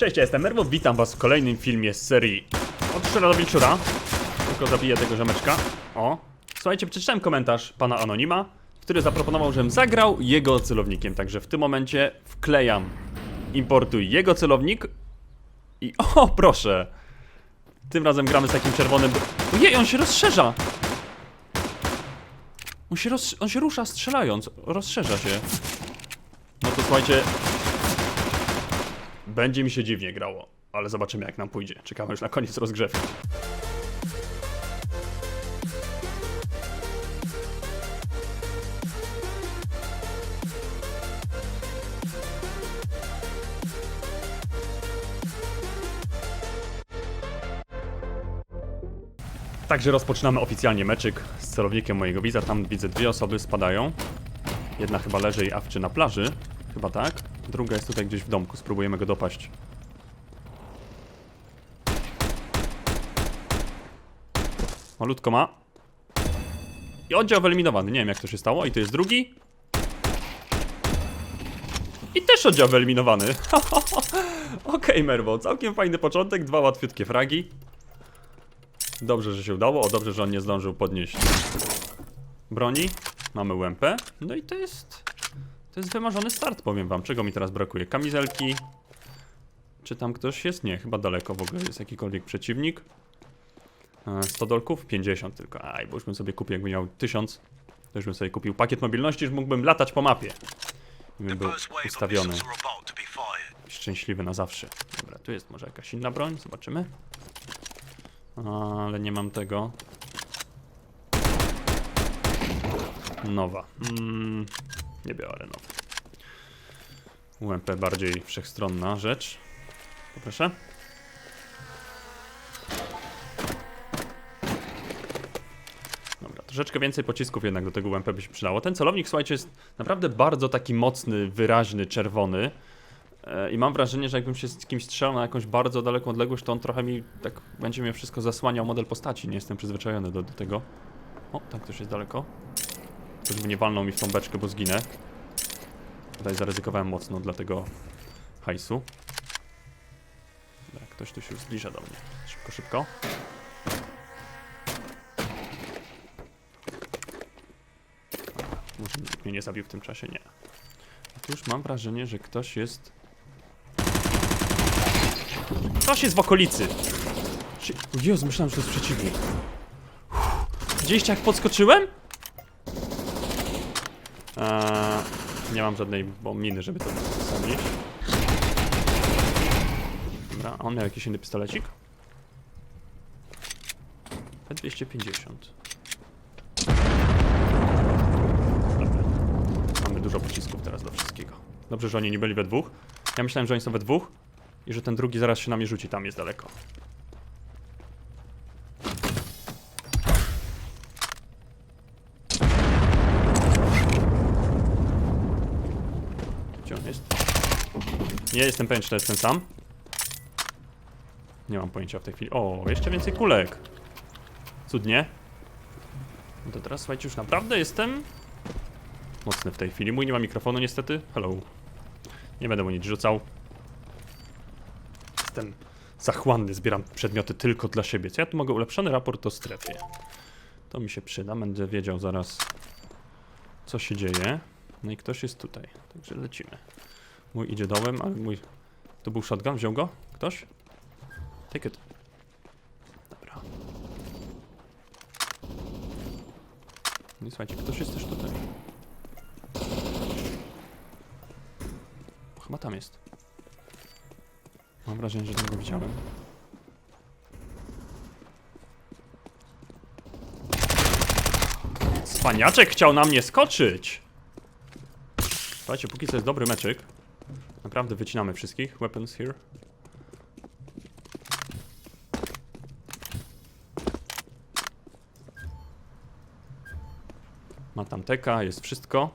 Cześć, ja jestem Merwo, witam was w kolejnym filmie z serii Od do wilczura. Tylko zabiję tego rzemeczka O. Słuchajcie, przeczytałem komentarz pana Anonima Który zaproponował, żebym zagrał jego celownikiem. Także w tym momencie wklejam Importuj jego celownik I o, proszę. Tym razem gramy z takim czerwonym Ojej, on się rozszerza. On się, roz, on się rusza strzelając, rozszerza się. No to słuchajcie, będzie mi się dziwnie grało, ale zobaczymy jak nam pójdzie. Czekamy już na koniec rozgrzewki. Także rozpoczynamy oficjalnie meczyk z celownikiem mojego widza. Tam widzę dwie osoby spadają. Jedna chyba leży i awczy na plaży. Chyba tak. Druga jest tutaj gdzieś w domku. Spróbujemy go dopaść. Malutko ma. I oddział wyeliminowany. Nie wiem jak to się stało. I to jest drugi. I też oddział wyeliminowany. Okej, Merwo. Całkiem fajny początek. Dwa łatwiutkie fragi. Dobrze, że się udało. O, dobrze, że on nie zdążył podnieść broni. Mamy UMP. No i to jest... To jest wymarzony start, powiem wam. Czego mi teraz brakuje? Kamizelki. Czy tam ktoś jest? Nie, chyba daleko w ogóle jest jakikolwiek przeciwnik. E, 100 dolków? 50 tylko. Aj, bo już bym sobie kupił, jakbym miał 1000. To już bym sobie kupił pakiet mobilności, już mógłbym latać po mapie. I bym był ustawiony. Szczęśliwy na zawsze. Dobra, tu jest może jakaś inna broń, zobaczymy. Ale nie mam tego. Nowa. Mm, nie biorę nowa. UMP bardziej wszechstronna rzecz. Poproszę. Dobra, troszeczkę więcej pocisków jednak do tego UMP by się przydało. Ten celownik, słuchajcie, jest naprawdę bardzo taki mocny, wyraźny, czerwony. E, I mam wrażenie, że jakbym się z kimś strzelał na jakąś bardzo daleką odległość, to on trochę mi tak będzie mnie wszystko zasłaniał model postaci. Nie jestem przyzwyczajony do, do tego. O, tam ktoś jest daleko. Żeby nie walnął mi w tą beczkę, bo zginę. Tutaj zaryzykowałem mocno dla tego hajsu. Dobra, ktoś tu się zbliża do mnie. Szybko, szybko. Może nikt mnie nie zabił w tym czasie? Nie. Już mam wrażenie, że ktoś jest Ktoś jest w okolicy. Jezu, myślałem, że to jest przeciwnik. Widzieliście jak podskoczyłem? Eee, nie mam żadnej miny, żeby to zabić. Dobra, on miał jakiś inny pistolecik? P250. Dobra. Mamy dużo pocisków teraz do wszystkiego. Dobrze, że oni nie byli we dwóch. Ja myślałem, że oni są we dwóch. I że ten drugi zaraz się na mnie rzuci, tam jest daleko. Gdzie on jest? Nie jestem pewien, czy to jest ten sam. Nie mam pojęcia w tej chwili. O, jeszcze więcej kulek. Cudnie. No to teraz słuchajcie, już naprawdę jestem mocny w tej chwili. Mój nie ma mikrofonu niestety. Hello. Nie będę mu nic rzucał. Jestem zachłanny, zbieram przedmioty tylko dla siebie. Co ja tu mogę? Ulepszony raport o strefie. To mi się przyda, będę wiedział zaraz, co się dzieje. No i ktoś jest tutaj, także lecimy. Mój idzie dołem, ale mój... To był shotgun, wziął go? Ktoś? Take it. Dobra. No i słuchajcie, ktoś jest też tutaj. Chyba tam jest. Mam wrażenie, że tam go widziałem. Spaniaczek chciał na mnie skoczyć! Słuchajcie, póki co jest dobry meczyk. Naprawdę wycinamy wszystkich. Weapons here. Ma tam teka, jest wszystko.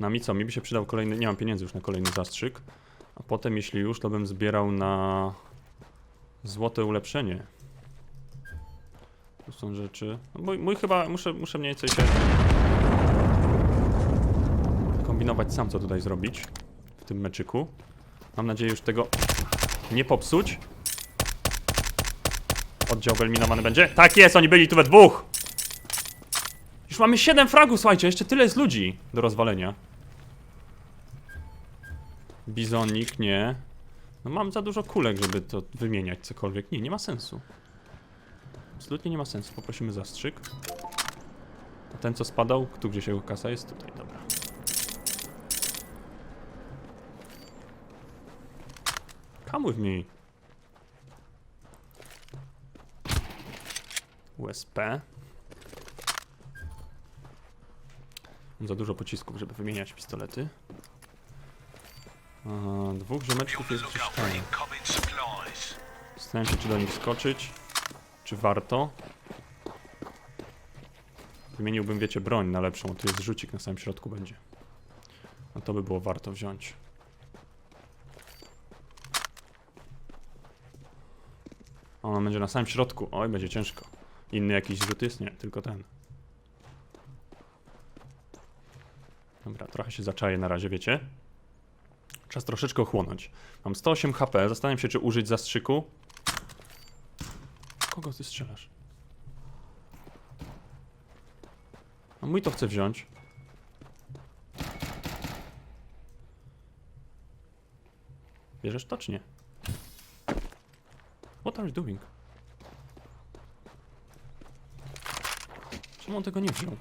Na mi co? Mi by się przydał kolejny... Nie mam pieniędzy już na kolejny zastrzyk. A potem, jeśli już, to bym zbierał na złote ulepszenie. Tu są rzeczy. No mój, mój chyba, muszę, muszę mniej więcej się kombinować sam, co tutaj zrobić tym meczyku. Mam nadzieję już tego Nie popsuć. Oddział wyeliminowany będzie. Tak jest, oni byli tu we dwóch! Już mamy 7 fragów, słuchajcie, jeszcze tyle jest ludzi do rozwalenia. Bizonik, nie. No mam za dużo kulek, żeby to wymieniać cokolwiek. Nie, nie ma sensu. Absolutnie nie ma sensu. Poprosimy zastrzyk. A ten co spadał, tu gdzie się kasa jest? Tutaj, dobra. Come with me. USP. Mam za dużo pocisków, żeby wymieniać pistolety. A, dwóch ziomeczków jest gdzieś tam. Zastanawiam się, czy do nich skoczyć. Czy warto? Wymieniłbym, wiecie, broń na lepszą. Tu jest rzucik na samym środku będzie. No to by było warto wziąć. Ona będzie na samym środku. Oj, będzie ciężko. Inny jakiś rzut jest? Nie, tylko ten. Dobra, trochę się zaczaję na razie, wiecie? Czas troszeczkę ochłonąć. Mam 108 HP. Zastanawiam się, czy użyć zastrzyku. Kogo ty strzelasz? A mój to chcę wziąć. Bierzesz to czy nie? What are you doing? Czemu on tego nie wziął?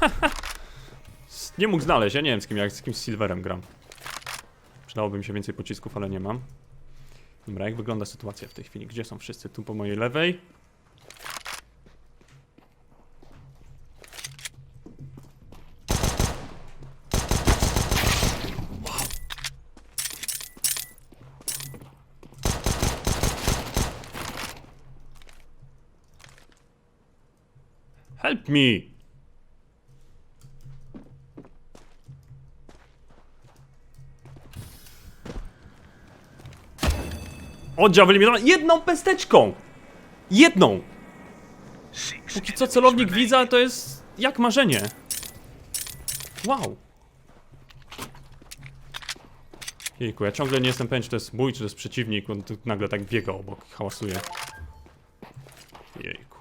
Nie mógł znaleźć, ja nie wiem z kim, jak z kimś Silverem gram. Przydałoby mi się więcej pocisków, ale nie mam. Dobra, jak wygląda sytuacja w tej chwili? Gdzie są wszyscy? Tu po mojej lewej. Help me! Oddział wyeliminowany jedną pesteczką! Jedną! Póki co celownik widza to jest jak marzenie. Wow. Jejku, ja ciągle nie jestem pewien, czy to jest mój, czy to jest przeciwnik. On nagle tak biega obok, hałasuje. Jejku.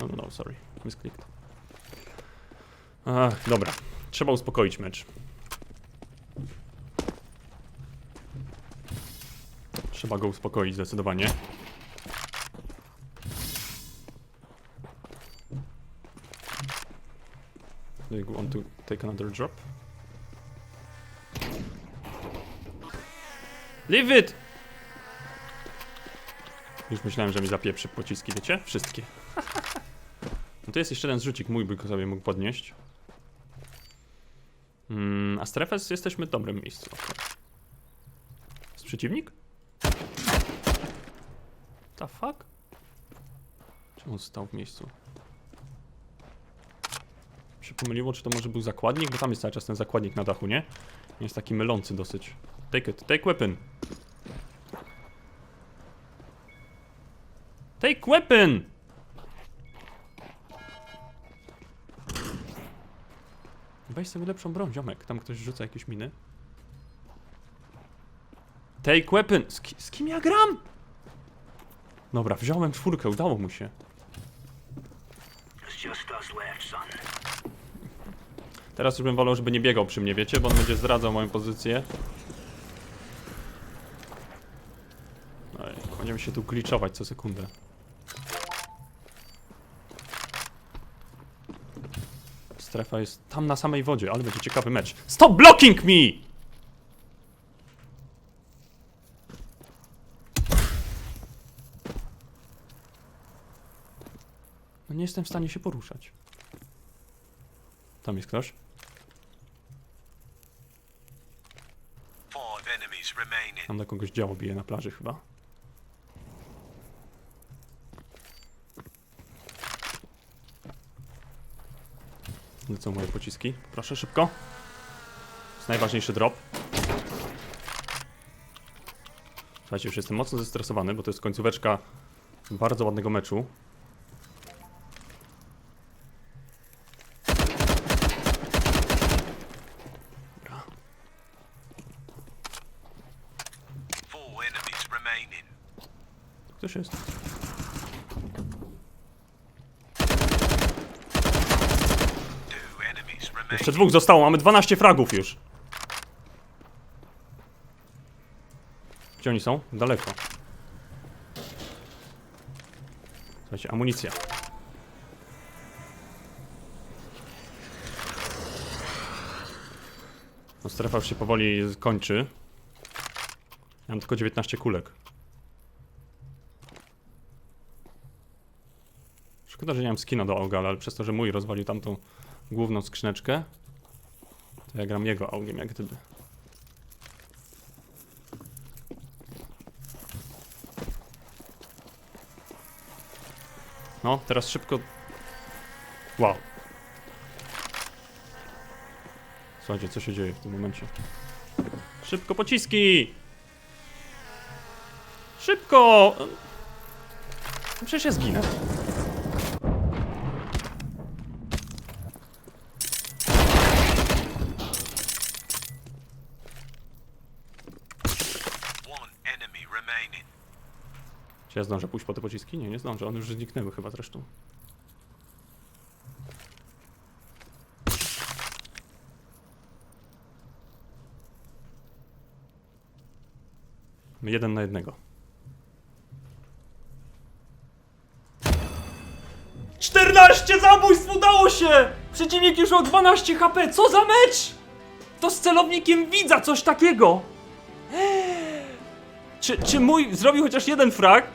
No, no, no. Misklicked. Ach, dobra. Trzeba uspokoić mecz. Trzeba go uspokoić zdecydowanie. Do you want to take another drop? Leave it! Już myślałem, że mi zapieprzy pociski, wiecie? Wszystkie. No to jest jeszcze jeden zrzucik mój, by sobie mógł podnieść. Mm, a strefę jesteśmy w dobrym miejscu. Jest przeciwnik? The fuck? Czemu stał w miejscu? się pomyliło, czy to może był zakładnik, bo tam jest cały czas ten zakładnik na dachu, nie? Jest taki mylący dosyć. Take it, take weapon. Take weapon! Weź sobie lepszą broń, ziomek. Tam ktoś rzuca jakieś miny. Take weapon! Z, ki z kim ja gram? Dobra, wziąłem czwórkę, udało mu się. Teraz już bym wolał, żeby nie biegał przy mnie, wiecie, bo on będzie zdradzał moją pozycję. Oj, będziemy się tu gliczować co sekundę. Strefa jest tam na samej wodzie, ale będzie ciekawy mecz. Stop blocking me! No nie jestem w stanie się poruszać. Tam jest ktoś? Tam na kogoś działo bije na plaży chyba. Lecą moje pociski. Proszę szybko. To jest najważniejszy drop. Słuchajcie, już jestem mocno zestresowany, bo to jest końcóweczka bardzo ładnego meczu. Ktoś jest. Jeszcze dwóch zostało, mamy 12 fragów już. Gdzie oni są? Daleko. Słuchajcie, amunicja. No, strefa już się powoli kończy. Ja mam tylko 19 kulek. Szkoda, że nie mam skina do Augala, ale przez to, że mój rozwalił tamtą główną skrzyneczkę, to ja gram jego augiem, jak gdyby. No, teraz szybko. Wow. Słuchajcie, co się dzieje w tym momencie? Szybko pociski! Szybko! Przecież ja zginę. Czy ja zdążę pójść po te pociski? Nie, nie zdążę. One już zniknęły chyba zresztą. Jeden na jednego. Czternaście zabójstw udało się! Przeciwnik już miał 12 HP. Co za mecz! To z celownikiem widza coś takiego! Czy, czy mój zrobił chociaż jeden frag?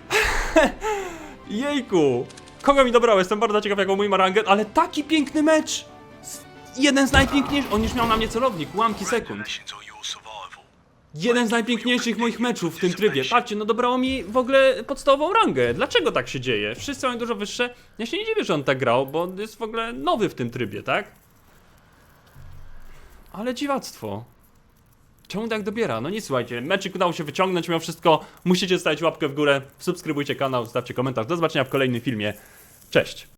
Jejku! Kogo mi dobrał? Jestem bardzo ciekaw, jaką mój ma rangę, ale taki piękny mecz! Jeden z najpiękniejszych. On już miał na mnie celownik, ułamki sekund. Jeden z najpiękniejszych moich meczów w tym trybie. Patrzcie, no dobrało mi w ogóle podstawową rangę. Dlaczego tak się dzieje? Wszyscy mają dużo wyższe. Ja się nie dziwię, że on tak grał, bo on jest w ogóle nowy w tym trybie, tak? Ale dziwactwo. Czemu tak dobiera? No nie słuchajcie, meczyk udało się wyciągnąć, mimo wszystko musicie stawić łapkę w górę, subskrybujcie kanał, zostawcie komentarz. Do zobaczenia w kolejnym filmie. Cześć!